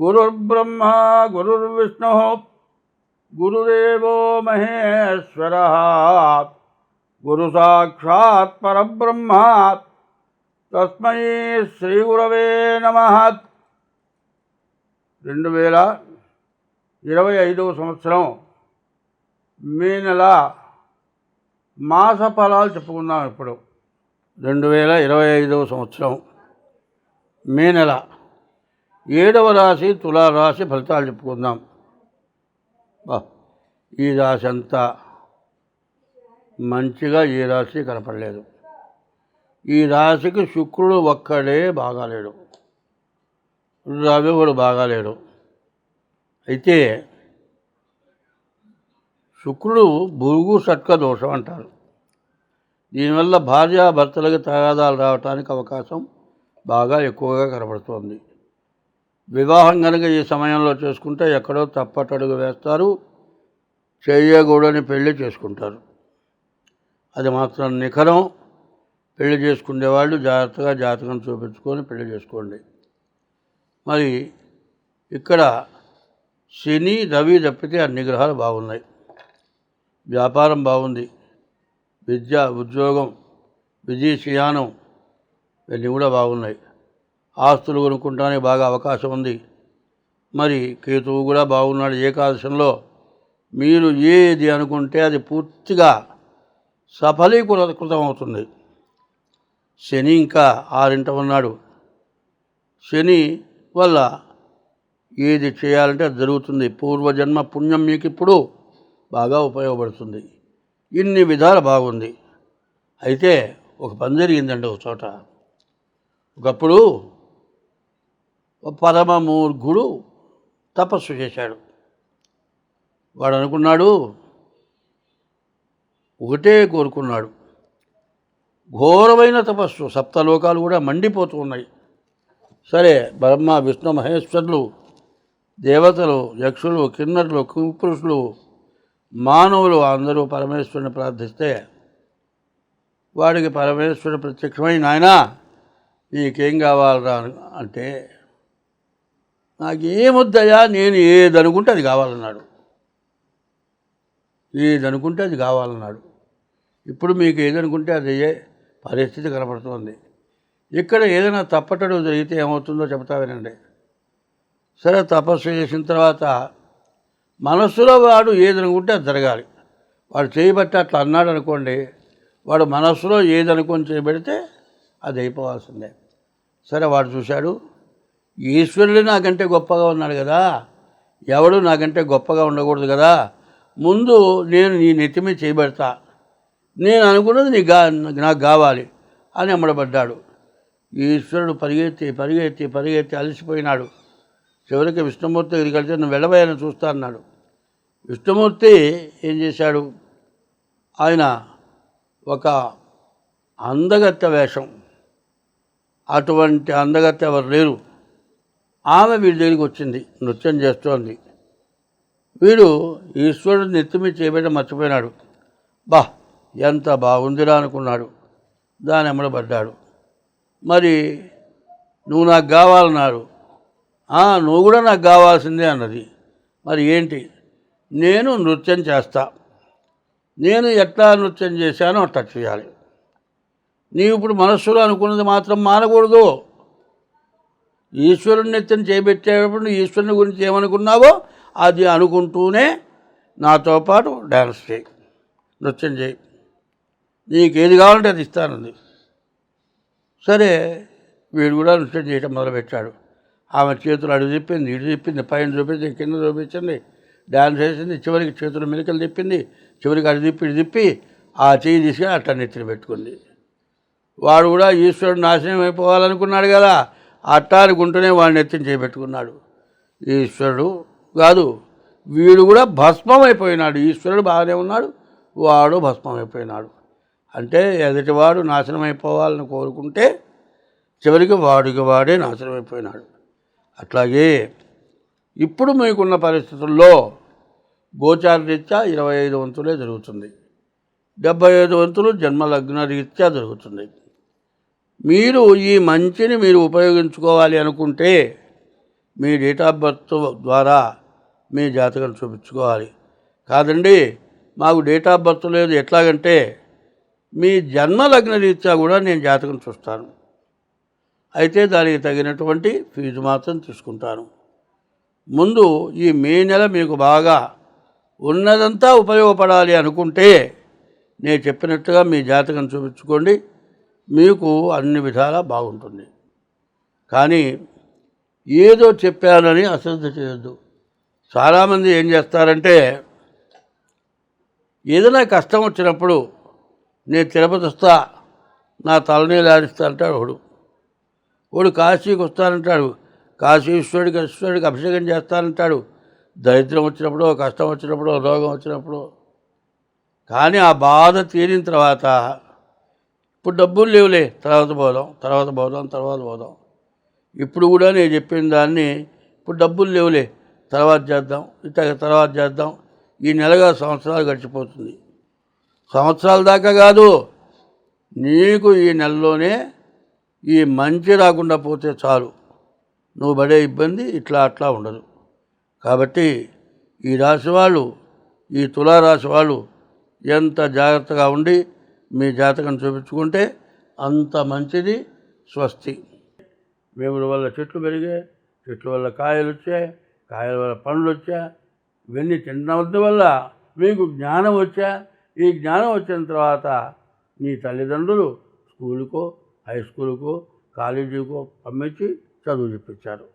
గురుర్బ్రహ్మ గురుర్విష్ణు గురుదేవో మహేశ్వర గురు సాక్షాత్ పరబ్రహ్మ తస్మై శ్రీ గురవే నమ రెండు వేల ఇరవై ఐదవ సంవత్సరం మే నెల మాస ఫలాలు చెప్పుకుందాం ఇప్పుడు. రెండు వేల ఇరవై ఐదవ సంవత్సరం మే నెల ఏడవ రాశి తులారాశి ఫలితాలు చెప్పుకుందాం. ఈ రాశి అంతా మంచిగా ఈ రాశి కనపడలేదు. ఈ రాశికి శుక్రుడు ఒక్కడే బాగాలేడు. రవి కూడా బాగాలేడు. అయితే శుక్రుడు భురుగు షట్క దోషం అంటారు. దీనివల్ల భార్యాభర్తలకు తగాదాలు రావడానికి అవకాశం బాగా ఎక్కువగా కనబడుతోంది. వివాహం కనుక ఈ సమయంలో చేసుకుంటే ఎక్కడో తప్పటడుగు వేస్తారు చేయకూడని పెళ్ళి చేసుకుంటారు. అది మాత్రం నిఖరం. పెళ్ళి చేసుకునే వాళ్ళు జాగ్రత్తగా జాతకం చూపించుకొని పెళ్ళి చేసుకోండి. మరి ఇక్కడ శని రవి తప్పితే అన్ని గ్రహాలు బాగున్నాయి. వ్యాపారం బాగుంది. విద్య ఉద్యోగం విదేశీయానం ఇవన్నీ కూడా బాగున్నాయి. ఆస్తులు కొనుక్కుంటానికి బాగా అవకాశం ఉంది. మరి కేతువు కూడా బాగున్నాడు ఏకాదశంలో. మీరు ఏది అనుకుంటే అది పూర్తిగా సఫలీకృతం అవుతుంది. శని ఇంకా ఆరింట ఉన్నాడు. శని వల్ల ఏది చేయాలంటే అది జరుగుతుంది. పూర్వజన్మ పుణ్యం మీకు ఇప్పుడు బాగా ఉపయోగపడుతుంది. ఇన్ని విధాలు బాగుంది. అయితే ఒక పని జరిగిందండి ఒక చోట. ఒకప్పుడు పరమమూర్ఘుడు తపస్సు చేశాడు. వాడు అనుకున్నాడు ఒకటే కోరుకున్నాడు. ఘోరమైన తపస్సు సప్తలోకాలు కూడా మండిపోతూ ఉన్నాయి. సరే బ్రహ్మ విష్ణు మహేశ్వరులు దేవతలు యక్షులు కిన్నరులు పురుషులు మానవులు అందరూ పరమేశ్వరుని ప్రార్థిస్తే వాడికి పరమేశ్వరుడు ప్రత్యక్షమై నాయన నీకేం కావాలరా? అంటే నాకేమొద్దయా నేను ఏదనుకుంటే అది కావాలన్నాడు. ఏదనుకుంటే అది కావాలన్నాడు. ఇప్పుడు మీకు ఏదనుకుంటే అది అయ్యే పరిస్థితి కనపడుతోంది. ఇక్కడ ఏదైనా తప్పటడు జరిగితే ఏమవుతుందో చెప్తా వినండి. సరే తపస్సు చేసిన తర్వాత మనస్సులో వాడు ఏదనుకుంటే అది జరగాలి. వాడు చేయబట్టి అట్లా అన్నాడు అనుకోండి వాడు మనస్సులో ఏదనుకొని చేయబడితే అది అయిపోవాల్సిందే. సరే వాడు చూశాడు ఈశ్వరుడు నాకంటే గొప్పగా ఉన్నాడు కదా. ఎవడు నాకంటే గొప్పగా ఉండకూడదు కదా. ముందు నేను నీ నెత్తిమీ చేయబడతా. నేను అనుకున్నది నీ గా నాకు కావాలి అని అమ్మడబడ్డాడు ఈశ్వరుడు పరిగెత్తి పరిగెత్తి పరిగెత్తి అలసిపోయినాడు. చివరికి విష్ణుమూర్తి దగ్గరికి వెళ్తే నువ్వు వెళ్ళబోయని చూస్తా అన్నాడు. విష్ణుమూర్తి ఏం చేశాడు? ఆయన ఒక అందగత్త వేషం. అటువంటి అందగత్త ఎవరు లేరు. ఆమె వీడి దగ్గరికి వచ్చింది. నృత్యం చేస్తోంది. వీడు ఈశ్వరుడు నెత్తిమి చేయబడి మర్చిపోయినాడు. బా ఎంత బాగుందిరా అనుకున్నాడు. దాని ఎమ్మడబడ్డాడు మరి నువ్వు నాకు కావాలన్నారు. నువ్వు కూడా నాకు కావాల్సిందే అన్నది. మరి ఏంటి? నేను నృత్యం చేస్తా. నేను ఎట్లా నృత్యం చేశానో అట్లా చేయాలి. నీవు ఇప్పుడు మనస్సులో అనుకున్నది మాత్రం మానకూడదు. ఈశ్వరుని ఎత్తుని చేపెట్టేటప్పుడు ఈశ్వరుని గురించి ఏమనుకున్నావో అది అనుకుంటూనే నాతో పాటు డ్యాన్స్ చేయి నృత్యం చేయి. నీకు ఏది కావాలంటే అది ఇస్తానంది. సరే వీడు కూడా నృత్యం చేయటం మొదలుపెట్టాడు. ఆమె చేతులు అడుగు తిప్పింది ఇటు తిప్పింది పైన చూపించింది కింద చూపించింది డ్యాన్స్ వేసింది చివరికి చేతులు మెలికలు తిప్పింది చివరికి అటు తిప్పి ఇటు తిప్పి ఆ చెయ్యి తీసుకుని అట్లా నెత్తిన పెట్టుకుంది. వాడు కూడా ఈశ్వరుడు నాశనం అయిపోవాలనుకున్నాడు కదా అట్టానుకుంటూనే వాడిని ఎత్తిని చేపెట్టుకున్నాడు. ఈశ్వరుడు కాదు వీడు కూడా భస్మం అయిపోయినాడు ఈశ్వరుడు బాగానే ఉన్నాడు వాడు భస్మం అయిపోయినాడు అంటే ఎదుటివాడు నాశనం అయిపోవాలని కోరుకుంటే చివరికి వాడికి వాడే నాశనం అయిపోయినాడు అట్లాగే ఇప్పుడు మీకున్న పరిస్థితుల్లో గోచారరీత్యా ఇరవై ఐదు వంతులే జరుగుతుంది. డెబ్బై ఐదు వంతులు జన్మ రీత్యా జరుగుతుంది. మీరు ఈ మంచిని మీరు ఉపయోగించుకోవాలి అనుకుంటే మీ డేట్ ఆఫ్ బర్త్ ద్వారా మీ జాతకం చూపించుకోవాలి. కాదండి మాకు డేట్ ఆఫ్ బర్త్ లేదు. ఎట్లాగంటే మీ జన్మ లగ్న రీత్యా కూడా నేను జాతకం చూస్తాను. అయితే దానికి తగినటువంటి ఫీజు మాత్రం తీసుకుంటాను. ముందు ఈ మే నెల మీకు బాగా ఉన్నదంతా ఉపయోగపడాలి అనుకుంటే నేను చెప్పినట్టుగా మీ జాతకం చూపించుకోండి. మీకు అన్ని విధాలా బాగుంటుంది. కానీ ఏదో చెప్పానని అశ్రద్ధ చేయొద్దు. చాలామంది ఏం చేస్తారంటే ఏదైనా కష్టం వచ్చినప్పుడు నేను తిరుపతి వస్తా నా తలనీళ్ళు ఆడిస్తా అంటాడు ఒకడు వాడు కాశీకి వస్తానంటాడు కాశీశ్వరుడికి ఈశ్వరుడికి అభిషేకం చేస్తానంటాడు. దరిద్రం వచ్చినప్పుడు కష్టం వచ్చినప్పుడు రోగం వచ్చినప్పుడు. కానీ ఆ బాధ తీరిన తర్వాత ఇప్పుడు డబ్బులు లేవులే. తర్వాత పోదాం తర్వాత పోదాం తర్వాత పోదాం ఇప్పుడు కూడా నేను చెప్పిన దాన్ని ఇప్పుడు డబ్బులు లేవులే. తర్వాత చేద్దాం ఇట్లా తర్వాత చేద్దాం. ఈ నెలగా సంవత్సరాలు గడిచిపోతుంది. సంవత్సరాల దాకా కాదు నీకు ఈ నెలలోనే ఈ మంచి రాకుండా పోతే చాలు. నువ్వు పడే ఇబ్బంది ఇట్లా అట్లా ఉండదు. కాబట్టి ఈ రాశి వాళ్ళు ఈ తులారాశి వాళ్ళు ఎంత జాగ్రత్తగా ఉండి మీ జాతకం చూపించుకుంటే అంత మంచిది స్వస్తి. వేముల వల్ల చెట్లు పెరిగాయి చెట్ల వల్ల కాయలు వచ్చాయి కాయల వల్ల పండ్లు వచ్చా ఇవన్నీ తినడం వల్ల మీకు జ్ఞానం వచ్చా ఈ జ్ఞానం వచ్చిన తర్వాత నీ తల్లిదండ్రులు స్కూలుకో హై స్కూలుకో కాలేజీకో పంపించి చదువు చెప్పించారు.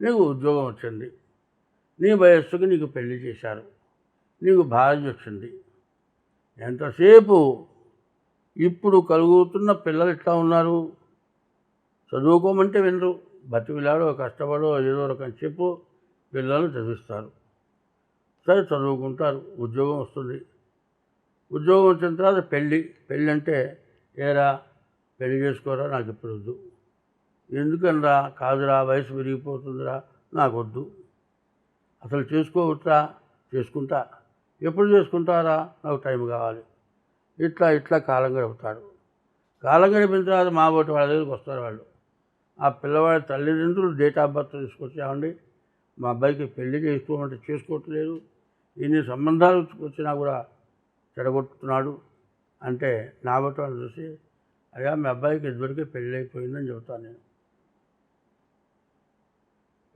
నీకు ఉద్యోగం వచ్చింది. నీ వయస్సుకు నీకు పెళ్ళి చేశారు. నీకు భార్య వచ్చింది. ఎంతసేపు ఇప్పుడు కలుగుతున్న పిల్లలు ఎట్లా ఉన్నారు? చదువుకోమంటే వినరు. బతికిలాడో కష్టపడో ఏదో రకం చెప్పు పిల్లలు చదివిస్తారు. సరే చదువుకుంటారు. ఉద్యోగం వస్తుంది. ఉద్యోగం వచ్చిన తర్వాత పెళ్ళి. పెళ్ళి అంటే ఏరా పెళ్ళి చేసుకోరా? నాకు ఇప్పుడు వద్దు. ఎందుకనరా? కాదురా వయసు విరిగిపోతుందిరా నాకు వద్దు. అసలు చేసుకోవచ్చా? చేసుకుంటా. ఎప్పుడు చేసుకుంటారా? నాకు టైం కావాలి. ఇట్లా ఇట్లా కాలం గడుపుతాడు. కాలం గడిపిన తర్వాత మా వాళ్ళ దగ్గరికి వస్తారు వాళ్ళు. ఆ పిల్లవాడి తల్లిదండ్రులు డేట్ ఆఫ్ బర్త్ తీసుకొచ్చామండి. మా అబ్బాయికి పెళ్ళి చేసుకోమంటే చేసుకోవట్లేదు. ఇన్ని సంబంధాలు వచ్చినా కూడా చెడగొట్టుతున్నాడు. అంటే నా బట్టి వాళ్ళు చూసి అయ్యా మీ అబ్బాయికి ఇదివరకే పెళ్ళి అయిపోయిందని చెబుతాను నేను.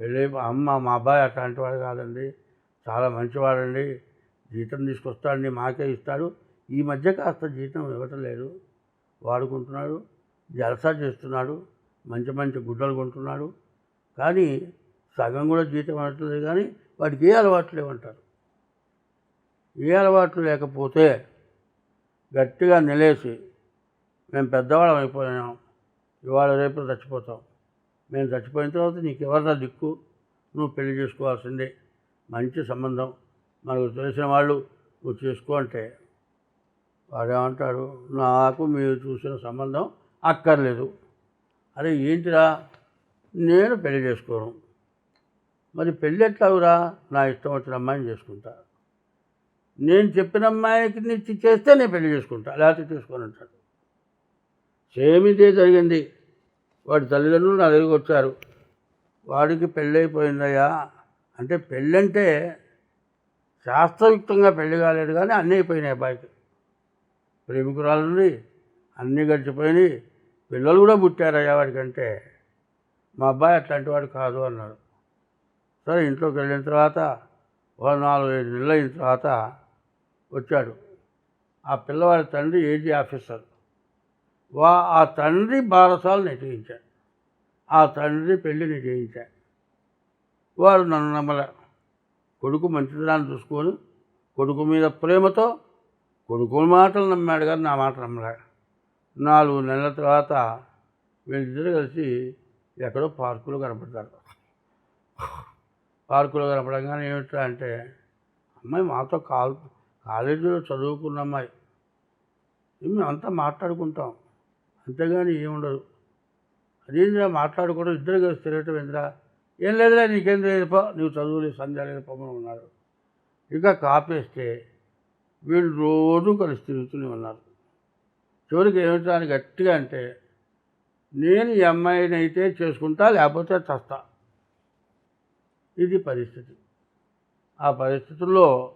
పెళ్ళి అయిపో అమ్మ మా అబ్బాయి అట్లాంటి వాడు కాదండి. చాలా మంచివాడండి. జీతం తీసుకొస్తాడండి మాకే ఇస్తాడు. ఈ మధ్య కాస్త జీతం ఇవ్వటలేదు. వాడుకుంటున్నాడు జలసా చేస్తున్నాడు మంచి మంచి గుడ్డలు కొంటున్నాడు. కానీ సగం కూడా జీతం ఇవ్వట్లేదు కానీ వాడికి ఏ అలవాట్లు లేవంటారు. ఏ అలవాట్లు లేకపోతే గట్టిగా నిలేసి మేము పెద్దవాళ్ళం అయిపోయాం ఇవాళ రేపు చచ్చిపోతాం. మేము చచ్చిపోయిన తర్వాత నీకు ఎవరినా దిక్కు? నువ్వు పెళ్ళి చేసుకోవాల్సిందే. మంచి సంబంధం. మనకు తెలిసిన వాళ్ళు నువ్వు చేసుకో అంటే వాడేమంటాడు నాకు మీరు చూసిన సంబంధం అక్కర్లేదు. అరే ఏంటిరా? నేను పెళ్ళి చేసుకోను. మరి పెళ్ళి ఎట్లావురా నా ఇష్టం వచ్చిన అమ్మాయిని చేసుకుంటా. నేను చెప్పిన అమ్మాయికి నిచ్చి చేస్తే నేను పెళ్ళి చేసుకుంటా లేకపోతే చేసుకొని అంటాడు. సేమ్ ఇదే జరిగింది. వాడి తల్లిదండ్రులు నా దగ్గరికి వచ్చారు. వాడికి పెళ్ళైపోయిందయ్యా. అంటే పెళ్ళంటే శాస్త్రయుక్తంగా పెళ్ళి కాలేదు కానీ అన్నీ అయిపోయినాయి అబ్బాయికి. ప్రేమికురాలు అన్నీ గడిచిపోయినాయి. పిల్లలు కూడా పుట్టారయ్యా వాడికంటే. మా అబ్బాయి అట్లాంటి వాడు కాదు అన్నాడు. సరే ఇంట్లోకి వెళ్ళిన తర్వాత ఓ నాలుగు ఐదు నెలలు అయిన తర్వాత వచ్చాడు. ఆ పిల్లవాడి తండ్రి ఏజీ ఆఫీసర్. వా ఆ తండ్రి బారసాలు నేను ఆ తండ్రి పెళ్ళి నేను చేయించాను వాడు నన్ను నమ్మలే. కొడుకు మంచిదనాన్ని చూసుకొని కొడుకు మీద ప్రేమతో కొడుకు మాటలు నమ్మాడు కానీ నా మాట నమ్మలే. నాలుగు నెలల తర్వాత వీళ్ళిద్దరు కలిసి ఎక్కడో పార్కులో కనపడతారు. పార్కులో కనపడంగానే ఏమిట్రా అంటే అమ్మాయి మాతో కాల్ కాలేజీలో చదువుకున్న అమ్మాయి. మేము అంతా మాట్లాడుకుంటాం. అంతేగాని ఏముండదు. అదేంద్రా మాట్లాడుకోవడం ఇద్దరు కలిసి తిరగటం ఏంద్రా? ఏం లేదురా నీకేం లేదు పో నువ్వు చదువులే సంధ్య పొమ్మని ఉన్నాడు ఇంకా కాపేస్తే వీళ్ళు రోజు కలిసి తిరుగుతూనే ఉన్నారు. చివరికి ఏమిటా గట్టిగా అంటే నేను ఈ అమ్మాయిని అయితే చేసుకుంటా లేకపోతే చస్తా. ఇది పరిస్థితి. ఆ పరిస్థితుల్లో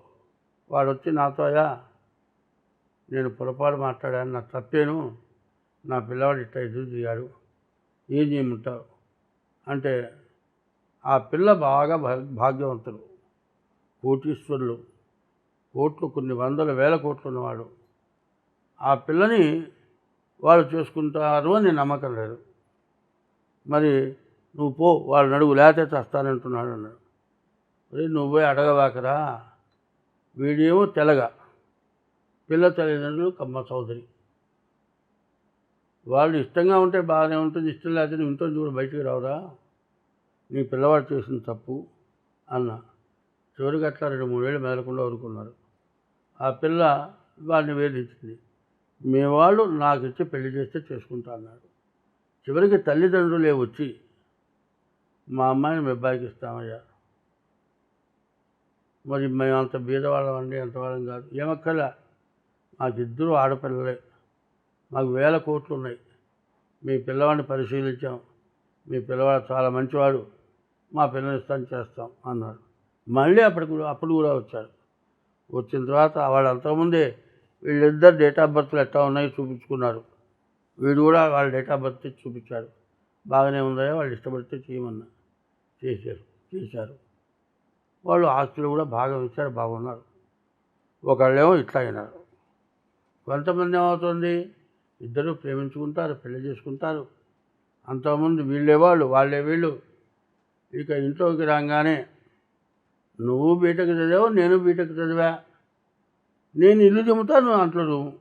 వాడు వచ్చి నాతోయా నేను పొరపాటు మాట్లాడాను నా తప్పేను నా పిల్లవాడు ఇట్లా ఎదురు దిగాడు ఏం చేయమంటావు? అంటే ఆ పిల్ల బాగా భాగ్యవంతులు కోటీశ్వరులు. కోట్లు కొన్ని వందల వేల కోట్లు ఉన్నవాడు. ఆ పిల్లని వాళ్ళు చేసుకుంటారు అని నమ్మకం లేదు. మరి నువ్వు పో వాళ్ళు నడుగు లేతే చేస్తానంటున్నాడు అన్నాడు. మరి పోయి అడగవాకరా వీడేమో తెలగ. పిల్ల తల్లిదండ్రులు కమ్మ చౌదరి. వాళ్ళు ఇష్టంగా ఉంటే బాగానే ఉంటుంది ఇష్టం లేకపోతే నువ్వు ఇంట్లో చూడ బయటికి రావురా. నీ పిల్లవాడు చేసిన తప్పు అన్న. చివరికి అట్లా రెండు మూడేళ్ళు మెదలకుండా వదులుకున్నారు ఆ పిల్ల వాడిని వేధించింది. మీ వాళ్ళు నాకు ఇచ్చి పెళ్ళి చేస్తే చేసుకుంటా అన్నాడు చివరికి తల్లిదండ్రులే వచ్చి మా అమ్మాయిని మీ అబ్బాయికి ఇస్తామయ్యా. మరి మేము అంత బీదవాళ్ళం అండి అంతవాళ్ళం కాదు. ఏమక్కల మాకు ఇద్దరు ఆడపిల్లలే. మాకు వేల కోట్లు ఉన్నాయి. మీ పిల్లవాడిని పరిశీలించాం. మీ పిల్లవాడు చాలా మంచివాడు. మా పిల్లని ఇస్తాను చేస్తాం అన్నాడు మళ్ళీ అప్పటికి కూడా- అప్పుడు కూడా వచ్చాడు వచ్చిన తర్వాత వాళ్ళు అంతకుముందే వీళ్ళిద్దరు డేట్ ఆఫ్ బర్త్లు ఎట్లా ఉన్నాయో చూపించుకున్నారు. వీడు కూడా వాళ్ళ డేట్ ఆఫ్ బర్త్ ఇచ్చి చూపించాడు. బాగానే ఉన్నాయో వాళ్ళు ఇష్టపడితే చేయమన్నా. చేశారు చేశారు. వాళ్ళు ఆస్తులు కూడా బాగా ఇచ్చారు బాగున్నారు. ఒకళ్ళేమో ఇట్లా అయినారు. కొంతమంది ఏమవుతుంది? ఇద్దరు ప్రేమించుకుంటారు పెళ్ళి చేసుకుంటారు. అంతకుముందు వీళ్ళే వాళ్ళు వాళ్ళే వీళ్ళు. ఇక ఇంట్లోకి రాగానే నువ్వు బీటెక్ చదివావు నేను బీటెక్ చదివా. నేను ఇల్లు చెబుతా నువ్వు అంట్లో నువ్వు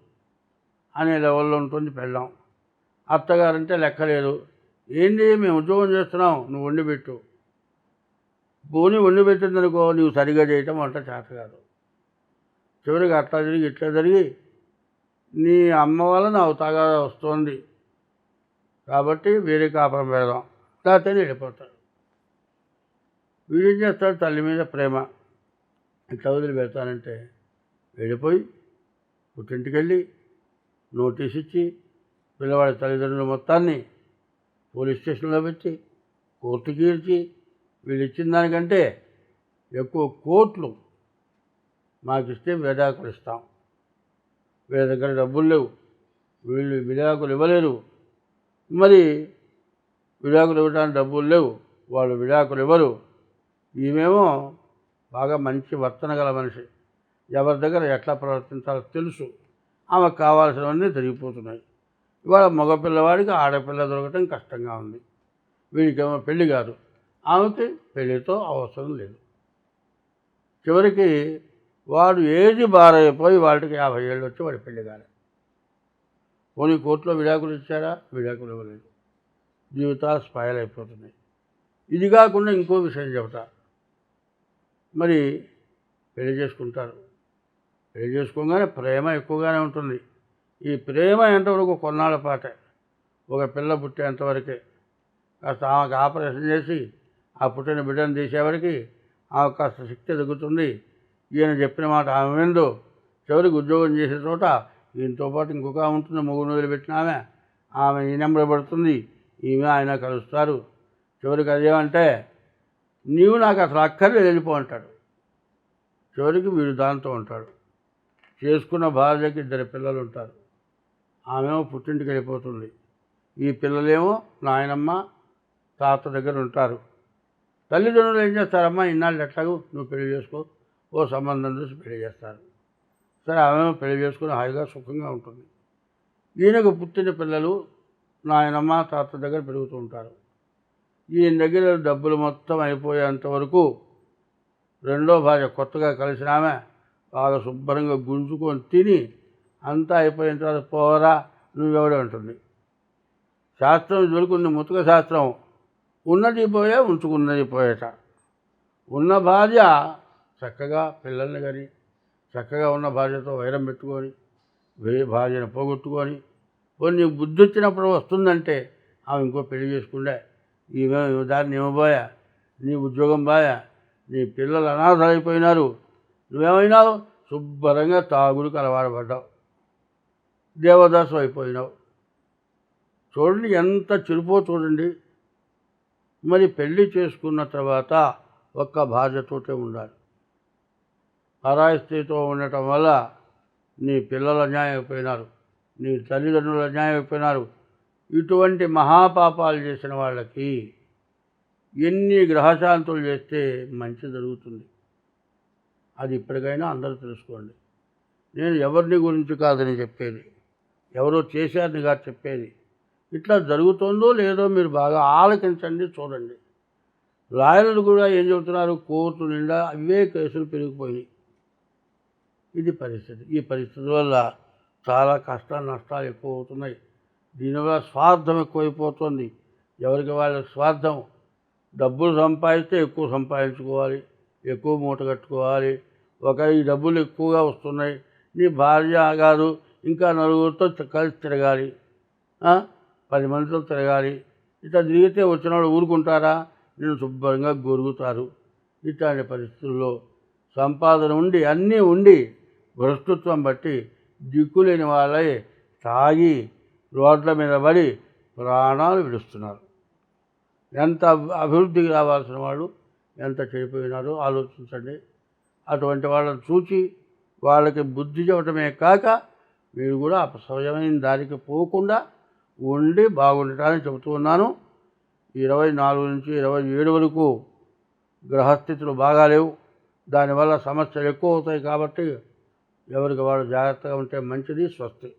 అనే లెవెల్లో ఉంటుంది పెళ్ళాం. అత్తగారంటే లెక్కలేదు. ఏంటి మేము ఉద్యోగం చేస్తున్నాం నువ్వు వండిపెట్టు భూమి పోనీ వండి పెట్టిందనుకో నువ్వు సరిగా చేయటం వంట చేత కాదు చివరికి అట్లా జరిగి ఇట్లా జరిగి నీ అమ్మ వలన అవుతాగా వస్తుంది. కాబట్టి వేరే కాపురం పెడదాం. లేకపోతే వెళ్ళిపోతాడు వీడేం చేస్తాడు? తల్లి మీద ప్రేమ. ఎంత వదిలి పెడతానంటే వెళ్ళిపోయి పుట్టింటికి వెళ్ళి నోటీస్ ఇచ్చి పిల్లవాడి తల్లిదండ్రుల మొత్తాన్ని పోలీస్ స్టేషన్లో పెట్టి కోర్టుకి ఇచ్చి వీళ్ళు ఇచ్చిన దానికంటే ఎక్కువ కోట్లు మాకు ఇస్తే విడాకులు ఇస్తాం. వీళ్ళ దగ్గర డబ్బులు లేవు. వీళ్ళు విడాకులు ఇవ్వలేరు. మరి విడాకులు ఇవ్వడానికి డబ్బులు లేవు. వాళ్ళు విడాకులు ఇవ్వరు. ఈమెమో బాగా మంచి వర్తన గల మనిషి. ఎవరి దగ్గర ఎట్లా ప్రవర్తించాలో తెలుసు. ఆమెకు కావాల్సినవన్నీ జరిగిపోతున్నాయి ఇవాళ మగపిల్లవాడికి ఆడపిల్ల దొరకటం కష్టంగా ఉంది. వీడికేమో పెళ్ళి కాదు. ఆమెకి పెళ్ళితో అవసరం లేదు. చివరికి వాడు ఏది బారైపోయి వాడికి యాభై ఏళ్ళు వచ్చి వాడి పెళ్ళి కాలే. పోనీ కోర్టులో విడాకులు ఇచ్చారా? విడాకులు ఇవ్వలేదు. జీవితాలు స్పాయిల్ అయిపోతున్నాయి. ఇది కాకుండా ఇంకో విషయం చెబుతా. మరి పెళ్ళి చేసుకుంటారు. పెళ్ళి చేసుకోగానే ప్రేమ ఎక్కువగానే ఉంటుంది. ఈ ప్రేమ ఎంతవరకు కొన్నాళ్ళ పాటే? ఒక పిల్ల పుట్టేంతవరకే కాస్త ఆమెకు ఆపరేషన్ చేసి ఆ పుట్టిన బిడ్డను తీసేవరకు ఆమె కాస్త శక్తి తగ్గుతుంది. ఈయన చెప్పిన మాట ఆమె విందు. చివరికి ఉద్యోగం చేసే చోట ఈయనతో పాటు ఇంకొక ఉంటుంది మొగుడు వదిలిపెట్టిన ఆమె. ఆమె ఈ నెంబర్ పడుతుంది. ఈమె ఆయన కలుస్తారు. చివరికి అదేమంటే నీవు నాకు అసలు అక్కర్లేదు వెళ్ళిపో అంటాడు. చివరికి వీడు దాంతో ఉంటాడు. చేసుకున్న భార్యకి ఇద్దరు పిల్లలు ఉంటారు. ఆమెమో పుట్టింటికి వెళ్ళిపోతుంది. ఈ పిల్లలేమో నాయనమ్మ తాత దగ్గర ఉంటారు. తల్లిదండ్రులు ఏం చేస్తారమ్మా ఇన్నాళ్ళు ఎట్లాగూ నువ్వు పెళ్ళి చేసుకో ఓ సంబంధం చూసి పెళ్ళి చేస్తారు. సరే ఆమెమో పెళ్ళి చేసుకుని హాయిగా సుఖంగా ఉంటుంది. ఈయనకు పుట్టిన పిల్లలు నాయనమ్మ తాత దగ్గర పెరుగుతూ ఉంటారు. ఈయన దగ్గర డబ్బులు మొత్తం అయిపోయేంత వరకు రెండో భార్య కొత్తగా కలిసిన ఆమె బాగా శుభ్రంగా గుంజుకొని తిని అంతా అయిపోయిన తర్వాత పోరా నువ్వెవడే ఉంటుంది శాస్త్రం దొరుకుంది ముతుక శాస్త్రం. ఉన్నది పోయే ఉంచుకున్నది పోయేట. ఉన్న భార్య చక్కగా పిల్లల్ని కానీ చక్కగా ఉన్న భార్యతో వైరం పెట్టుకొని వేరే భార్యను పోగొట్టుకొని కొన్ని బుద్ధి వచ్చినప్పుడు వస్తుందంటే ఆమె ఇంకో పెళ్ళి చేసుకుండే ఈమె దాన్ని ఇవ్వబోయా నీ ఉద్యోగం బాయా నీ పిల్లలు అనాథలైపోయినారు. నువ్వేమైనావు? శుభ్రంగా తాగుడికి అలవాటుపడ్డావు దేవదాసం అయిపోయినావు. చూడండి ఎంత చిరుపో చూడండి. మరి పెళ్ళి చేసుకున్న తర్వాత ఒక్క భార్యతోటే ఉండాలి. పరాయి ఉండటం వల్ల నీ పిల్లలు అన్యాయం అయిపోయినారు నీ తల్లిదండ్రులు అన్యాయం అయిపోయినారు ఇటువంటి మహాపాపాలు చేసిన వాళ్ళకి ఎన్ని గ్రహశాంతులు చేస్తే మంచి జరుగుతుంది? అది ఇప్పటికైనా అందరూ తెలుసుకోండి. నేను ఎవరిని గురించి కాదని చెప్పేది? ఎవరో చేశారని కాదు చెప్పేది? ఇట్లా జరుగుతుందో లేదో మీరు బాగా ఆలకించండి చూడండి. లాయర్లు కూడా ఏం చెబుతున్నారు? కోర్టు నిండా అవే కేసులు పెరిగిపోయినాయి. ఇది పరిస్థితి. ఈ పరిస్థితి వల్ల చాలా కష్ట నష్టాలు ఎక్కువ అవుతున్నాయి. దీనివల్ల స్వార్థం ఎక్కువైపోతుంది. ఎవరికి వాళ్ళ స్వార్థం? డబ్బులు సంపాదిస్తే ఎక్కువ సంపాదించుకోవాలి. ఎక్కువ మూట కట్టుకోవాలి. ఒక ఈ డబ్బులు ఎక్కువగా వస్తున్నాయి. నీ భార్య గారు ఇంకా నలుగురితో కలిసి తిరగాలి. పది మందితో తిరగాలి. ఇట్లా తిరిగితే వచ్చిన వాళ్ళు ఊరుకుంటారా? నేను శుభ్రంగా గొరుగుతారు. ఇట్లాంటి పరిస్థితుల్లో సంపాదన ఉండి అన్నీ ఉండి భ్రష్టత్వం బట్టి దిక్కులేని వాళ్ళే తాగి రోడ్ల మీద పడి ప్రాణాలు విడుస్తున్నారు. ఎంత అభివృద్ధికి రావాల్సిన వాళ్ళు ఎంత చెడిపోయినారో ఆలోచించండి. అటువంటి వాళ్ళని చూచి వాళ్ళకి బుద్ధి చెప్పటమే కాక మీరు కూడా అపసవ్యమైన దారికి పోకుండా ఉండి బాగుండటానికి చెబుతూ ఉన్నాను. ఇరవై నాలుగు నుంచి ఇరవై ఏడు వరకు గ్రహస్థితులు బాగాలేవు దానివల్ల సమస్యలు ఎక్కువ అవుతాయి కాబట్టి ఎవరికి వాళ్ళు జాగ్రత్తగా ఉంటే మంచిది స్వస్తి.